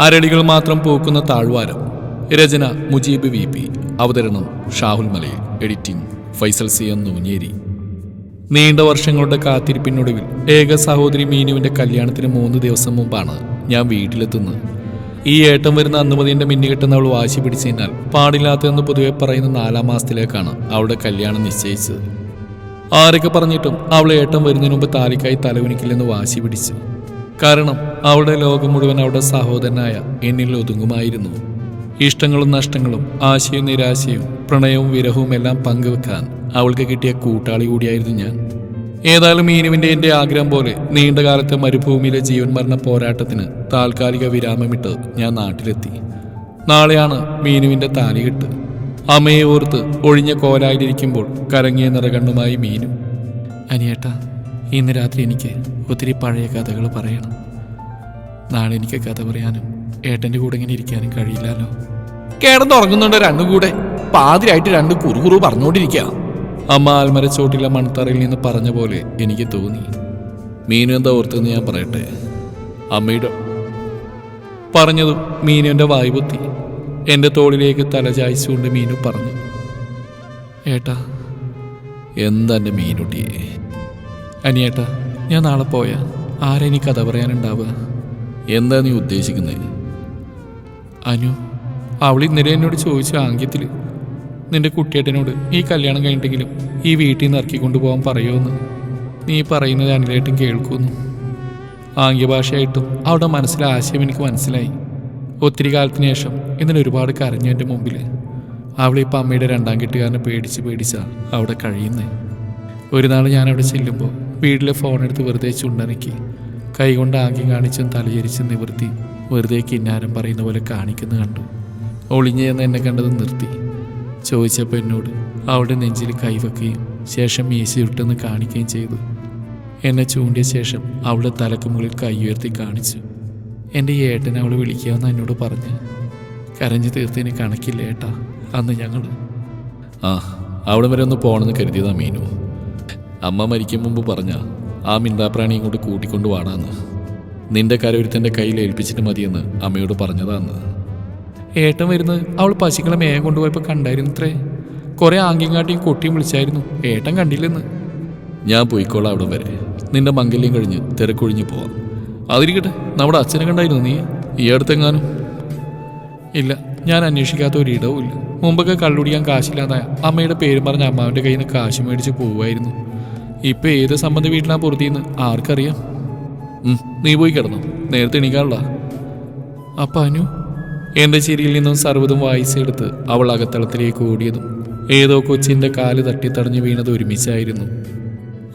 അരടികൾ മാത്രം പൂക്കുന്ന താഴ്വാരം. രചന മുജീബ് വി പി. അവതരണം Shahul Malayil. Editing Faisal C M Noonjeri. നീണ്ട വർഷങ്ങളുടെ കാത്തിരിപ്പിനൊടുവിൽ ഏക സഹോദരി മീനുവിന്റെ കല്യാണത്തിന് മൂന്ന് ദിവസം മുമ്പാണ് ഞാൻ വീട്ടിലെത്തുന്നത്. ഈ ഏട്ടം വരുന്ന അന്നുമതിന്റെ മിന്നുകെട്ടുന്ന അവൾ വാശി പിടിച്ചതിനാൽ പാടില്ലാത്തതെന്ന് പൊതുവെ പറയുന്ന നാലാം മാസത്തിലേക്കാണ് അവളുടെ കല്യാണം നിശ്ചയിച്ചത്. ആരൊക്കെ പറഞ്ഞിട്ടും അവളെ ഏട്ടം വരുന്നതിന് മുമ്പ് താലിക്കായി തലവിനിക്കില്ലെന്ന് വാശി പിടിച്ചു. കാരണം അവളുടെ ലോകം മുഴുവൻ അവളുടെ സഹോദരനായ എന്നിൽ ഒതുങ്ങുമായിരുന്നു. ഇഷ്ടങ്ങളും നഷ്ടങ്ങളും ആശയവും നിരാശയും പ്രണയവും വിരഹവും എല്ലാം പങ്കുവെക്കാൻ അവൾക്ക് കിട്ടിയ കൂട്ടാളി കൂടിയായിരുന്നു ഞാൻ. ഏതായാലും മീനുവിന്റെ എന്റെ ആഗ്രഹം പോലെ നീണ്ടകാലത്തെ മരുഭൂമിയിലെ ജീവൻ മരണ പോരാട്ടത്തിന് താൽക്കാലിക വിരാമമിട്ട് ഞാൻ നാട്ടിലെത്തി. നാളെയാണ് മീനുവിന്റെ താലികെട്ട് അമ്മയെ ഓർത്ത് ഒഴിഞ്ഞ കോലായിലിരിക്കുമ്പോൾ കരങ്ങിയ നിറകണ്ണുമായി മീനും അനിയേട്ടാ ഇന്ന് രാത്രി എനിക്ക് ഒത്തിരി പഴയ കഥകൾ പറയണം. നാളെ എനിക്ക് കഥ പറയാനും ഏട്ടന്റെ കൂടെ ഇങ്ങനെ ഇരിക്കാനും കഴിയില്ലല്ലോ. കിടന്നുറങ്ങുന്നുണ്ട് രണ്ടും കൂടെ. പാതിരായിട്ട് രണ്ട് കുറുകുറു പറഞ്ഞുകൊണ്ടിരിക്കുക അമ്മ ആൽമരച്ചോട്ടിലെ മൺതറയിൽ നിന്ന് പറഞ്ഞ പോലെ എനിക്ക് തോന്നി. മീനു എന്താ ഓർത്തെന്ന് ഞാൻ പറയട്ടെ? അമ്മയുടെ പറഞ്ഞതും മീനുവിന്റെ വായു പൊത്തി. എന്റെ തോളിലേക്ക് തല ചായ്ച്ചുകൊണ്ട് മീനു പറഞ്ഞു. ഏട്ടാ എന്താ എന്റെ മീനുട്ടിയെ? അനിയേട്ടാ ഞാൻ നാളെ പോയാ. ആരെനിക്ക് കഥ പറയാനുണ്ടാവുക? എന്താ നീ ഉദ്ദേശിക്കുന്നത് അനു അവൾ ഇന്നലെ എന്നോട് ചോദിച്ച ആംഗ്യത്തിൽ നിന്റെ കുട്ടിയേട്ടനോട് ഈ കല്യാണം കഴിഞ്ഞിട്ടെങ്കിലും ഈ വീട്ടിൽ നിന്ന് ഇറക്കിക്കൊണ്ടു പോകാൻ പറയുമെന്ന് നീ പറയുന്നത് അനിലേട്ടും കേൾക്കുന്നു. ആംഗ്യഭാഷയായിട്ടും അവളുടെ മനസ്സിലെ ആശയം എനിക്ക് മനസ്സിലായി. ഒത്തിരി കാലത്തിന് ശേഷം ഇന്നലെ ഒരുപാട് കരഞ്ഞു എന്റെ മുമ്പിൽ അവളിപ്പോൾ അമ്മയുടെ രണ്ടാം കെട്ടുകാരനെ പേടിച്ച് പേടിച്ചാണ് അവിടെ കഴിയുന്നത് ഒരു നാൾ ഞാൻ അവിടെ ചെല്ലുമ്പോൾ വീട്ടിലെ ഫോൺ എടുത്ത് വെറുതെ ചുണ്ടനക്കി കൈകൊണ്ട് ആംഗ്യം കാണിച്ചും തലയരിച്ചും നിവർത്തി വെറുതെ കിന്നാരം പറയുന്ന പോലെ കാണിക്കുന്നു കണ്ടു. ഒളിഞ്ഞെന്ന് എന്നെ കണ്ടത് നിർത്തി. ചോദിച്ചപ്പോൾ എന്നോട് അവളുടെ നെഞ്ചിൽ കൈവക്കുകയും ശേഷം മീശയുട്ടെന്ന് കാണിക്കുകയും ചെയ്തു. എന്നെ ചൂണ്ടിയ ശേഷം അവളുടെ തലക്ക് മുകളിൽ കൈ ഉയർത്തി കാണിച്ചു. എന്റെ ഈ ഏട്ടനെ അവൾ വിളിക്കാമെന്ന് എന്നോട് പറഞ്ഞ്. കരഞ്ഞു തീർത്തതിന് കണക്കില്ല ഏട്ടാ. അന്ന് ഞങ്ങൾ ആ അവിടെ വരെ ഒന്ന് പോകണമെന്ന് കരുതിയതാ മീനു. അമ്മ മരിക്കും മുമ്പ് പറഞ്ഞ ആ മിന്താപ്രാണിയും കൂടി കൂട്ടിക്കൊണ്ട് വാടാന്ന് നിന്റെ കരവിരുത്തന്റെ കയ്യിൽ ഏൽപ്പിച്ചിട്ട് മതിയെന്ന് അമ്മയോട് പറഞ്ഞതാന്ന് ഏട്ടൻ വരുന്നത് അവൾ പശുക്കളെ മേയം കൊണ്ടുപോയപ്പോൾ കണ്ടായിരുന്നു ഇത്രേ. കുറെ ആംഗ്യം കാട്ടിയും വിളിച്ചായിരുന്നു. ഏട്ടൻ കണ്ടില്ലെന്ന്. ഞാൻ പോയിക്കോളാം അവിടെ വരെ. നിന്റെ മംഗല്യം കഴിഞ്ഞ് തിരക്കൊഴിഞ്ഞ് പോവാം. അതിരിക്കട്ടെ നമ്മുടെ അച്ഛനെ കണ്ടായിരുന്നു നീ? ഈ അടുത്തെങ്ങാനും? ഇല്ല ഞാൻ അന്വേഷിക്കാത്ത ഒരിടവും ഇല്ല മുമ്പൊക്കെ കള്ളുടിക്കാൻ കാശില്ലാതായ അമ്മയുടെ പേരും പറഞ്ഞ് അമ്മാവിന്റെ കയ്യിൽ നിന്ന് കാശ് മേടിച്ച് പോവുമായിരുന്നു. ഇപ്പൊ ഏത് സംബന്ധി വീട്ടിലാ പൊറുതിന്ന്? ആർക്കറിയാം. നീ പോയി കിടന്നു. നേരത്തെ എണീക്കാറുള്ള അപ്പ അനു. എന്റെ ചിരിയിൽ നിന്നും സർവതും വായിച്ചെടുത്ത് അവൾ അകത്തളത്തിലേക്ക് ഓടിയതും ഏതോ കൊച്ചിന്റെ കാൽ തട്ടിത്തടഞ്ഞു വീണത് ഒരുമിച്ചായിരുന്നു.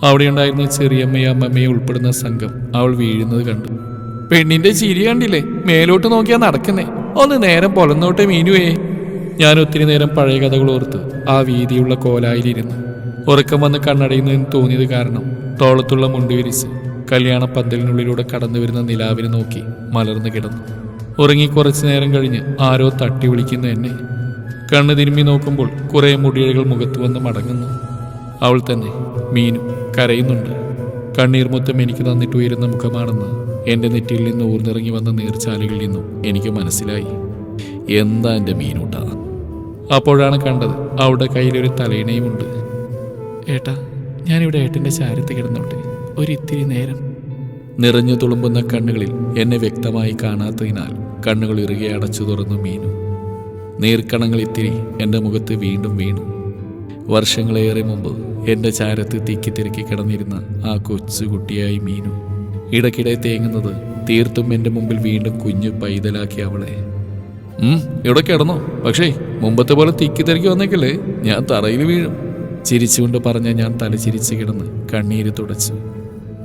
അവിടെയുണ്ടായിരുന്ന ചെറിയമ്മയും അമ്മമ്മയും ഉൾപ്പെടുന്ന സംഘം അവൾ വീഴുന്നത് കണ്ടു. പെണ്ണിന്റെ ചിരി കണ്ടില്ലേ? മേലോട്ട് നോക്കിയാ നടക്കുന്നേ. ഒന്ന് നേരം പൊലന്നോട്ടെ മീനുവേ. ഞാൻ ഒത്തിരി നേരം പഴയ കഥകൾ ഓർത്ത് ആ വീതിയുള്ള കോലായിലിരുന്നു. ഉറക്കം വന്ന് കണ്ണടയുന്നതിന് തോന്നിയത് കാരണം തോളത്തുള്ള മുണ്ടുവിരിച്ച് കല്യാണ പന്തലിനുള്ളിലൂടെ കടന്നു വരുന്ന നിലാവിനെ നോക്കി മലർന്നു കിടന്നു. ഉറങ്ങി കുറച്ചു നേരം കഴിഞ്ഞ് ആരോ തട്ടി വിളിക്കുന്നു എന്നെ. കണ്ണ് തിരുമ്പി നോക്കുമ്പോൾ കുറെ മുടിയഴകൾ മുഖത്ത് വന്ന് മടങ്ങുന്നു. അവൾ തന്നെ മീനും കരയുന്നുണ്ട്. കണ്ണീർ മുത്തം എനിക്ക് തന്നിട്ട് ഉയരുന്ന മുഖമാണെന്ന് എന്റെ നെറ്റിയിൽ നിന്ന് ഊർന്നിറങ്ങി വന്ന നീർച്ചാലുകളിൽ നിന്നും എനിക്ക് മനസ്സിലായി. എന്താ എന്റെ മീനൂട്ട? അപ്പോഴാണ് കണ്ടത് അവളുടെ കയ്യിലൊരു തലയിണയുമുണ്ട്. ഏട്ടാ ഞാനിവിടെ ഏട്ടന്റെ ചാരത്ത് കിടന്നോട്ടെ. ഒരിത്തിരി നേരം. നിറഞ്ഞു തുളുമ്പുന്ന കണ്ണുകളിൽ എന്നെ വ്യക്തമായി കാണാത്തതിനാൽ കണ്ണുകൾ ഇറുകെ അടച്ചു തുറന്നു മീനു. നീർക്കണങ്ങൾ ഇത്തിരി എന്റെ മുഖത്ത് വീണ്ടും വീണു. വർഷങ്ങളേറെ മുമ്പ് എന്റെ ചാരത്ത് തിക്കി തിരക്കി കിടന്നിരുന്ന ആ കൊച്ചുകുട്ടിയായി മീനു. ഇടയ്ക്കിടെ തേങ്ങുന്നത് തീർത്തും എന്റെ മുമ്പിൽ വീണ്ടും കുഞ്ഞു പൈതലാക്കി അവളെ. ഇവിടെ കിടന്നോ? പക്ഷേ മുമ്പത്തെ പോലെ തിക്കി തിരക്കി വന്നേക്കല്ലേ? ഞാൻ തറയിൽ വീഴും. ചിരിച്ചുകൊണ്ട് പറഞ്ഞ ഞാൻ തല ചിരിച്ച് കിടന്ന് കണ്ണീര് തുടച്ചു.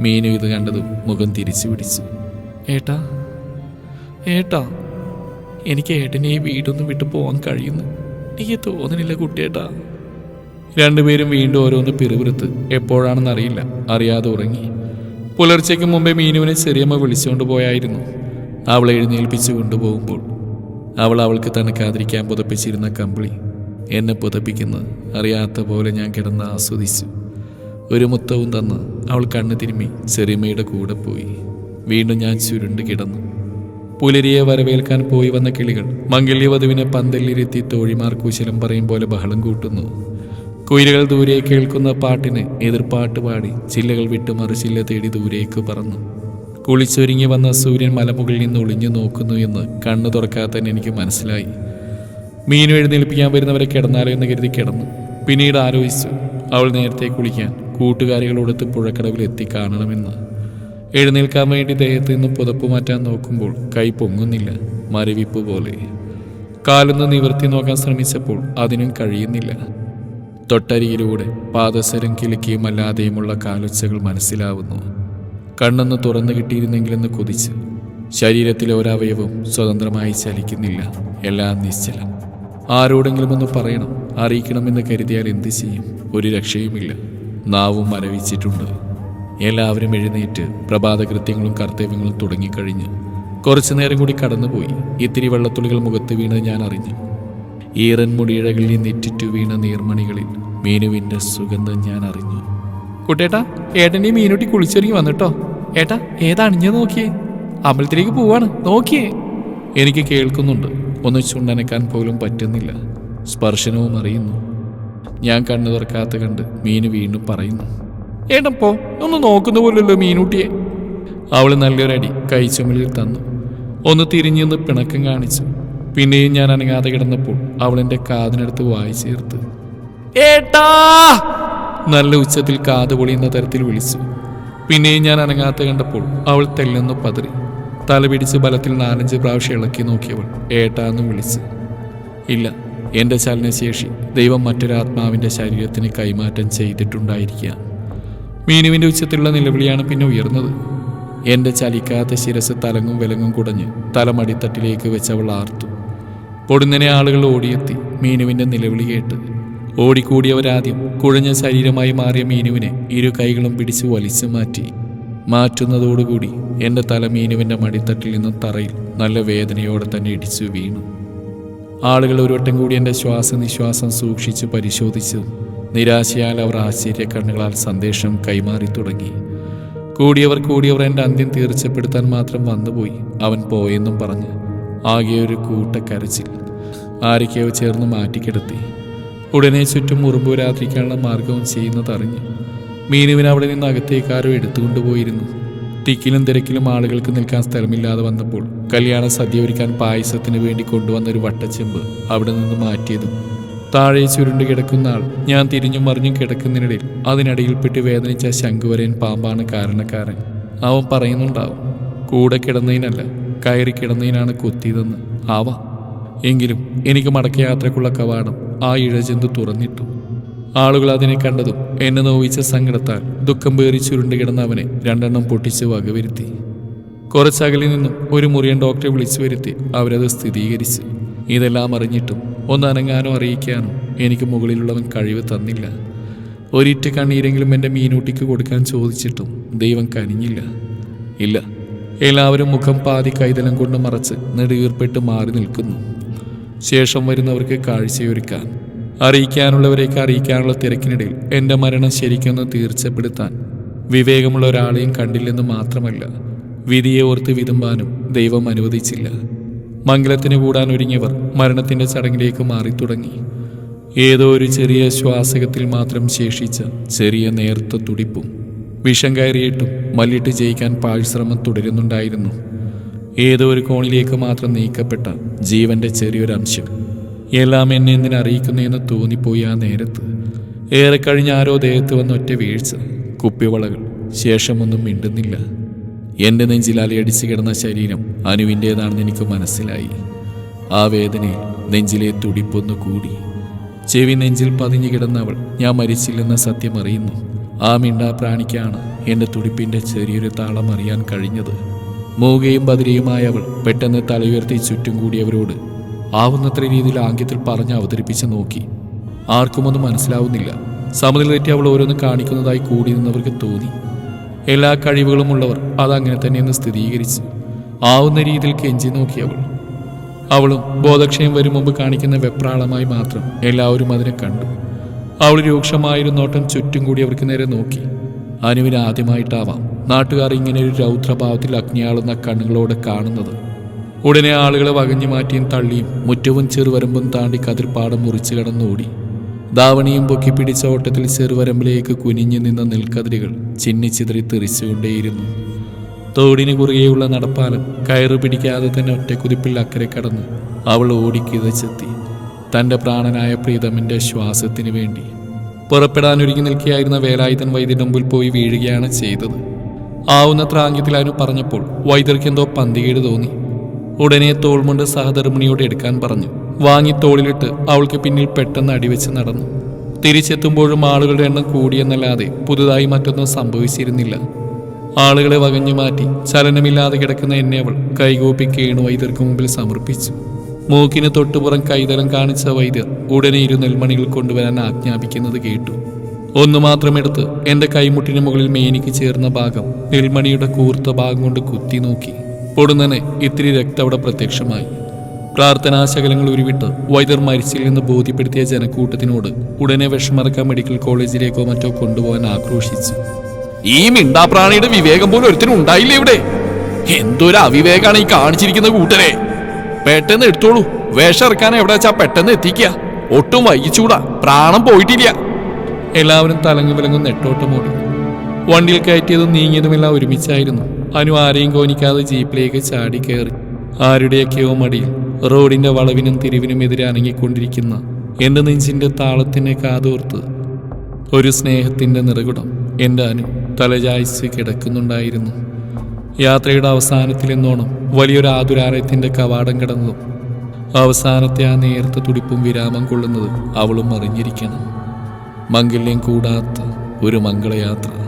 മീനു ഇത് കണ്ടതും മുഖം തിരിച്ചു പിടിച്ചു. ഏട്ടാ ഏട്ടാ എനിക്ക് ഏട്ടനെ ഈ വീടൊന്നും വിട്ടു പോകാൻ കഴിയുന്നു. എനിക്ക് തോന്നുന്നില്ല കുട്ടിയേട്ടാ. രണ്ടുപേരും വീണ്ടും ഓരോന്ന് പിറുപിറുത്ത് എപ്പോഴാണെന്ന് അറിയില്ല അറിയാതെ ഉറങ്ങി. പുലർച്ചയ്ക്ക് മുമ്പേ മീനുവിനെ ചെറിയമ്മ വിളിച്ചുകൊണ്ട് പോയായിരുന്നു. അവളെ എഴുന്നേൽപ്പിച്ചു കൊണ്ടുപോകുമ്പോൾ അവൾ അവൾക്ക് തന്നെ കാതിരിക്കാൻ പുതപ്പിച്ചിരുന്ന കമ്പിളി എന്നെ പുതപ്പിക്കുന്നത് അറിയാത്ത പോലെ ഞാൻ കിടന്ന് ആസ്വദിച്ചു. ഒരു മുത്തവും തന്ന് അവൾ കണ്ണു തിരുമ്മി ചെറിയമ്മയുടെ കൂടെ പോയി. വീണ്ടും ഞാൻ ചുരുണ്ട് കിടന്നു. പുലരിയെ വരവേൽക്കാൻ പോയി വന്ന കിളികൾ മംഗല്യവധുവിനെ പന്തലിരുത്തി തോഴിമാർ കുശലം പറയും പോലെ ബഹളം കൂട്ടുന്നു. കുയിലുകൾ ദൂരെ കേൾക്കുന്ന പാട്ടിന് എതിർപ്പാട്ട് പാടി ചില്ലകൾ വിട്ട് മറുചില്ല തേടി ദൂരേക്ക് പറന്നു. കുളിച്ചൊരുങ്ങി വന്ന സൂര്യൻ മലമുകളിൽ നിന്ന് ഒളിഞ്ഞു നോക്കുന്നു എന്ന് കണ്ണു തുറക്കാത്തന്നെ എനിക്ക് മനസ്സിലായി. മീനു എഴുന്നേൽപ്പിക്കാൻ വരുന്നവരെ കിടന്നാലോ എന്ന് കരുതി കിടന്നു. പിന്നീട് ആലോചിച്ചു അവൾ നേരത്തെ കുളിക്കാൻ കൂട്ടുകാരികളോടൊത്ത് പുഴക്കടവിൽ എത്തി കാണണമെന്ന്. എഴുന്നേൽക്കാൻ വേണ്ടി ദേഹത്ത് നിന്ന് പുതപ്പ് മാറ്റാൻ നോക്കുമ്പോൾ കൈ പൊങ്ങുന്നില്ല മരവിപ്പ് പോലെ. കാലൊന്ന് നിവർത്തി നോക്കാൻ ശ്രമിച്ചപ്പോൾ അതിനും കഴിയുന്നില്ല. തൊട്ടരികിലൂടെ പാദസരം കിലുക്കിയും അല്ലാതെയുമുള്ള കാലൊച്ചകൾ മനസ്സിലാവുന്നു. കണ്ണൊന്ന് തുറന്നു കിട്ടിയിരുന്നെങ്കിലെന്ന് കൊതിച്ച്. ശരീരത്തിലെ ഒരവയവം സ്വതന്ത്രമായി ചലിക്കുന്നില്ല എല്ലാം നിശ്ചലം. ആരോടെങ്കിലും ഒന്ന് പറയണം. അറിയിക്കണമെന്ന് കരുതിയാൽ എന്ത് ചെയ്യും? ഒരു രക്ഷയുമില്ല. നാവും മരവിച്ചിട്ടുണ്ട്. എല്ലാവരും എഴുന്നേറ്റ് പ്രഭാത കൃത്യങ്ങളും കർത്തവ്യങ്ങളും തുടങ്ങിക്കഴിഞ്ഞ് കുറച്ചു നേരം കൂടി കടന്നുപോയി. ഇത്തിരി വെള്ളത്തുള്ളികൾ മുഖത്ത് വീണ് ഞാൻ അറിഞ്ഞു. ഈറൻ മുടിയിഴകളിൽ നെറ്റിറ്റു വീണ നീർമണികളിൽ മീനുവിന്റെ സുഗന്ധം ഞാൻ അറിഞ്ഞു. കുട്ടേട്ടാ ഏട്ടന്റെ മീനുട്ടി കുളിച്ചൊരുങ്ങി വന്നിട്ടോ? ഏട്ടാ ഏതാണിഞ്ഞ നോക്കിയേ? അമ്പലത്തിലേക്ക് പോവാണ്. നോക്കിയേ. എനിക്ക് കേൾക്കുന്നുണ്ട്. ഒന്ന് ചുണ്ടനക്കാൻ പോലും പറ്റുന്നില്ല. സ്പർശനവും അറിയുന്നു. ഞാൻ കണ്ണു തുറക്കാത്ത കണ്ട് മീന് വീണ്ടും പറയുന്നു. ഏട്ടൻ പോ ഒന്ന് നോക്കുന്ന പോലല്ലോ മീനൂട്ടിയെ. അവൾ നല്ലൊരടി കൈച്ചുമലിൽ തന്നു. ഒന്ന് തിരിഞ്ഞു പിണക്കം കാണിച്ചു. പിന്നെയും ഞാൻ അനങ്ങാതെ കിടന്നപ്പോൾ അവൾ കാതിനടുത്ത് വായി ചേർത്ത്. ഏട്ടാ! നല്ല ഉച്ചത്തിൽ കാത് പൊളിയുന്ന തരത്തിൽ വിളിച്ചു. പിന്നെയും ഞാൻ അനങ്ങാത്ത കണ്ടപ്പോൾ അവൾ തെല്ലെന്ന് പതറി. തല പിടിച്ച് ബലത്തിൽ നാലഞ്ച് പ്രാവശ്യം ഇളക്കി നോക്കിയവൾ ഏട്ടാന്ന് വിളിച്ച്. ഇല്ല എന്റെ ചലനശേഷി ദൈവം മറ്റൊരാത്മാവിന്റെ ശരീരത്തിന് കൈമാറ്റം ചെയ്തിട്ടുണ്ടായിരിക്കുക. മീനുവിന്റെ ഉച്ചത്തിലുള്ള നിലവിളിയാണ് പിന്നെ ഉയർന്നത്. എന്റെ ചലിക്കാത്ത ശിരസ് തലങ്ങും വിലങ്ങും കുടഞ്ഞ് തലമടിത്തട്ടിലേക്ക് വെച്ച് അവൾ ആർത്തു. പൊടുന്നനെ ആളുകൾ ഓടിയെത്തി മീനുവിന്റെ നിലവിളി കേട്ട്. ഓടിക്കൂടിയവരാദ്യം കുഴഞ്ഞ ശരീരമായി മാറിയ മീനുവിനെ ഇരു കൈകളും പിടിച്ച് വലിച്ചു മാറ്റി. മാറ്റുന്നതോടുകൂടി എന്റെ തല മീനുവിന്റെ മടിത്തട്ടിൽ നിന്നും തറയിൽ നല്ല വേദനയോടെ തന്നെ ഇടിച്ചു വീണു. ആളുകൾ ഒരു വട്ടം കൂടി എന്റെ ശ്വാസനിശ്വാസം സൂക്ഷിച്ച് പരിശോധിച്ചു. നിരാശയാൽ അവർ ആശ്ചര്യ കണ്ണുകളാൽ സന്ദേശം കൈമാറി തുടങ്ങി. കൂടിയവർ കൂടിയവർ എന്റെ അന്ത്യം തീർച്ചപ്പെടുത്താൻ മാത്രം വന്നുപോയി. അവൻ പോയെന്നും പറഞ്ഞ് ആകെ ഒരു കൂട്ടക്കരച്ചിൽ. ആരൊക്കെയോ ചേർന്ന് മാറ്റിക്കിടത്തി. ഉടനെ ചുറ്റും മുറുമ്പ് രാത്രിക്കാനുള്ള മാർഗവും ചെയ്യുന്നതറിഞ്ഞു മീനുവിന് അവിടെ നിന്ന് അകത്തേക്ക് ആരോ എടുത്തുകൊണ്ടുപോയിരുന്നു തിക്കിലും തിരക്കിലും ആളുകൾക്ക് നിൽക്കാൻ സ്ഥലമില്ലാതെ വന്നപ്പോൾ കല്യാണ സദ്യ ഒരുക്കാൻ പായസത്തിന് വേണ്ടി കൊണ്ടുവന്ന ഒരു വട്ടച്ചെമ്പ് അവിടെ നിന്ന് മാറ്റിയതും താഴെ ചുരുണ്ട് കിടക്കുന്ന ആൾ ഞാൻ തിരിഞ്ഞും മറിഞ്ഞും കിടക്കുന്നതിനിടയിൽ അതിനിടയിൽപ്പെട്ട് വേദനിച്ച ശംഖുവരൻ പാമ്പാണ് കാരണക്കാരൻ. അവൻ പറയുന്നുണ്ടാവും കൂടെ കിടന്നതിനല്ല കയറി കിടന്നതിനാണ് കൊത്തിയതെന്ന്. ആവാം. എങ്കിലും എനിക്ക് മടക്കയാത്രക്കുള്ള കവാടം ആ ഇഴജന്തു തുറന്നിട്ടു. ആളുകൾ അതിനെ കണ്ടതും എന്നെ നോവിച്ച സങ്കടത്താൽ ദുഃഖം പേറി ചുരുണ്ട് കിടന്ന അവനെ രണ്ടെണ്ണം പൊട്ടിച്ച് വകവരുത്തി കുറച്ചകലിൽ നിന്നും ഒരു മുറിയൻ ഡോക്ടറെ വിളിച്ചു വരുത്തി അവരത് സ്ഥിരീകരിച്ച്. ഇതെല്ലാം അറിഞ്ഞിട്ടും ഒന്ന് അനങ്ങാനോ അറിയിക്കാനോ എനിക്ക് മുകളിലുള്ളവൻ കഴിവ് തന്നില്ല. ഒരിറ്റ് കണ്ണീരെങ്കിലും എന്റെ മീനൂട്ടിക്ക് കൊടുക്കാൻ ചോദിച്ചിട്ടും ദൈവം കനിഞ്ഞില്ല. ഇല്ല എല്ലാവരും മുഖം പാതി കൈതലം കൊണ്ട് മറച്ച് നെടുവീർപ്പെട്ട് മാറി നിൽക്കുന്നു. ശേഷം വരുന്നവർക്ക് കാഴ്ചയൊരുക്കാൻ അറിയിക്കാനുള്ളവരേക്ക് അറിയിക്കാനുള്ള തിരക്കിനിടയിൽ എന്റെ മരണം ശരിക്കൊന്ന് തീർച്ചപ്പെടുത്താൻ വിവേകമുള്ള ഒരാളെയും കണ്ടില്ലെന്ന് മാത്രമല്ല വിധിയെ ഓർത്ത് വിതുമ്പാനും ദൈവം അനുവദിച്ചില്ല. മംഗലത്തിന് കൂടാൻ ഒരുങ്ങിയവർ മരണത്തിന്റെ ചടങ്ങിലേക്ക് മാറി തുടങ്ങി ഏതോ ഒരു ചെറിയ ശ്വാസകത്തിൽ മാത്രം ശേഷിച്ച ചെറിയ നേർത്ത തുടിപ്പും വിഷം കയറിയിട്ടും മല്ലിട്ട് ജയിക്കാൻ പാഴ്ശ്രമം തുടരുന്നുണ്ടായിരുന്നു. ഏതോ ഒരു കോണിലേക്ക് മാത്രം നീക്കപ്പെട്ട ജീവന്റെ ചെറിയൊരു അംശം എല്ലാം എന്നെ എന്തിനെ അറിയിക്കുന്നു എന്ന് തോന്നിപ്പോയി ആ നേരത്ത്. ഏറെ കഴിഞ്ഞ ആരോ ദേഹത്ത് വന്ന ഒറ്റ വീഴ്ച കുപ്പിവളകൾ. ശേഷമൊന്നും മിണ്ടുന്നില്ല. എന്റെ നെഞ്ചിൽ അലയടിച്ച് കിടന്ന ശരീരം അനുവിന്റേതാണെന്ന് എനിക്ക് മനസ്സിലായി. ആ വേദനയിൽ നെഞ്ചിലെ തുടിപ്പൊന്നു കൂടി. ചെവി നെഞ്ചിൽ പതിഞ്ഞു കിടന്നവൾ ഞാൻ മരിച്ചില്ലെന്ന സത്യം അറിയുന്നു. ആ മിണ്ടാ പ്രാണിക്കാണ് എന്റെ തുടിപ്പിന്റെ ചെറിയൊരു താളം അറിയാൻ കഴിഞ്ഞത്. മൂകയും ബദിരിയുമായ അവൾ പെട്ടെന്ന് തലയുയർത്തി ചുറ്റും കൂടിയവരോട് ആവുന്നത്ര രീതിയിൽ ആംഗ്യത്തിൽ പറഞ്ഞ് അവതരിപ്പിച്ച് നോക്കി. ആർക്കുമൊന്നും മനസ്സിലാവുന്നില്ല. സമനില തെറ്റി അവൾ ഓരോന്ന് കാണിക്കുന്നതായി കൂടി നിന്നവർക്ക് തോന്നി. എല്ലാ കഴിവുകളും ഉള്ളവർ അതങ്ങനെ തന്നെയെന്ന് സ്ഥിരീകരിച്ച് ആവുന്ന രീതിയിൽ കെഞ്ചി നോക്കി അവൾ. അവളും ബോധക്ഷയം വരും മുമ്പ് കാണിക്കുന്ന വെപ്രാളമായി മാത്രം എല്ലാവരും അതിനെ കണ്ടു. അവൾ രൂക്ഷമായിരുന്നോട്ടം ചുറ്റും കൂടി അവർക്ക് നേരെ നോക്കി. അനുവിന് ആദ്യമായിട്ടാവാം നാട്ടുകാർ ഇങ്ങനെ ഒരു രൗദ്രഭാവത്തിൽ അഗ്നിയാളുന്ന കണ്ണുകളോടെ കാണുന്നത്. ഉടനെ ആളുകളെ വകഞ്ഞു മാറ്റിയും തള്ളിയും മുറ്റവും ചെറുവരമ്പും താണ്ടി കതിർപ്പാടം മുറിച്ചു കടന്നോടി. ദാവണിയും പൊക്കി പിടിച്ച ഓട്ടത്തിൽ ചെറുവരമ്പിലേക്ക് കുനിഞ്ഞു നിന്ന നെൽക്കതിരുകൾ ചിന്നിച്ചിതറി തെറിച്ചുകൊണ്ടേയിരുന്നു. തോടിന് കുറുകെയുള്ള നടപ്പാലം കയറ് പിടിക്കാതെ തന്നെ ഒറ്റക്കുതിപ്പിൽ അക്കരെ കടന്ന് അവൾ ഓടിക്കിതച്ചെത്തി. തന്റെ പ്രാണനായ പ്രീതമിന്റെ ശ്വാസത്തിന് വേണ്ടി. പുറപ്പെടാനൊരുങ്ങി നിൽക്കുകയായിരുന്ന വേലായുധൻ മുമ്പിൽ പോയി വീഴുകയാണ് ചെയ്തത്. ആവുന്ന ത്രാങ്കത്തിൽ അനു പറഞ്ഞപ്പോൾ വൈദ്യർക്ക് എന്തോ പന്തികേട് തോന്നി. ഉടനെ തോൾമുണ്ട് സഹധർമ്മിണിയോട് എടുക്കാൻ പറഞ്ഞു. വാങ്ങി തോളിലിട്ട് അവൾക്ക് പിന്നിൽ പെട്ടെന്ന് അടിവെച്ച് നടന്നു. തിരിച്ചെത്തുമ്പോഴും ആളുകളുടെ എണ്ണം കൂടിയെന്നല്ലാതെ പുതുതായി മറ്റൊന്നും സംഭവിച്ചിരുന്നില്ല. ആളുകളെ വകഞ്ഞു മാറ്റി ചലനമില്ലാതെ കിടക്കുന്ന എന്നെ അവൾ കൈകൂപ്പി കേണു വൈദ്യർക്ക് മുമ്പിൽ സമർപ്പിച്ചു. മൂക്കിന് തൊട്ടുപുറം കൈതലം കാണിച്ച വൈദ്യർ ഉടനെ ഇരു നെൽമണികൾ കൊണ്ടുവരാൻ ആജ്ഞാപിക്കുന്നത് കേട്ടു. ഒന്നു മാത്രമെടുത്ത് എന്റെ കൈമുട്ടിന് മുകളിൽ മേനിക്ക് ചേർന്ന ഭാഗം നെൽമണിയുടെ കൂർത്ത ഭാഗം കൊണ്ട് കുത്തി നോക്കി. പൊടുന്നനെ ഇത്തിരി രക്തം അവിടെ പ്രത്യക്ഷമായി. പ്രാർത്ഥനാശകലങ്ങൾ ഉരുവിട്ട് വൈദ്യർ നിന്ന് ബോധ്യപ്പെടുത്തിയ ജനക്കൂട്ടത്തിനോട് ഉടനെ വിഷമറക്കാൻ മെഡിക്കൽ കോളേജിലേക്കോ മറ്റോ കൊണ്ടുപോകാൻ ആക്രോശിച്ചു. ഈ മിണ്ടാപ്രാണിയുടെ വിവേകം പോലും ഒരുത്തിനും ഉണ്ടായില്ല ഇവിടെ? എന്തൊരു അവിവേകാണ് ഈ കാണിച്ചിരിക്കുന്ന കൂട്ടരെ? പെട്ടെന്ന് എടുത്തോളൂ. വേഷം ഇറക്കാൻ എവിടെ വെച്ചാ പെട്ടെന്ന് എത്തിക്കുക. ഒട്ടും വൈകിച്ചൂടാ. പ്രാണം പോയിട്ടില്ല. എല്ലാവരും തലങ്ങു വിലങ്ങും നെട്ടോട്ടമോടി. വണ്ടിയിൽ കയറ്റിയതും നീങ്ങിയതുമെല്ലാം ഒരുമിച്ചായിരുന്നു. അനു ആരെയും കോനിക്കാതെ ജീപ്പിലേക്ക് ചാടി കയറി. ആരുടെയൊക്കെയോ മടിയിൽ റോഡിന്റെ വളവിനും തിരിവിനും എതിരെ അനങ്ങിക്കൊണ്ടിരിക്കുന്ന എന്റെ നെഞ്ചിന്റെ താളത്തിനെ കാതോർത്ത് ഒരു സ്നേഹത്തിന്റെ നിറകുടം എന്റെ അനു തലചായ്ച്ച് കിടക്കുന്നുണ്ടായിരുന്നു. യാത്രയുടെ അവസാനത്തിലെന്നോണം വലിയൊരു ആതുരാലയത്തിന്റെ കവാടം കടന്നതും അവസാനത്തെ ആ നേരത്തെ തുടിപ്പും വിരാമം കൊള്ളുന്നത് അവളും അറിഞ്ഞിരിക്കണം. മംഗല്യം കൂടാത്ത ഒരു മംഗളയാത്ര.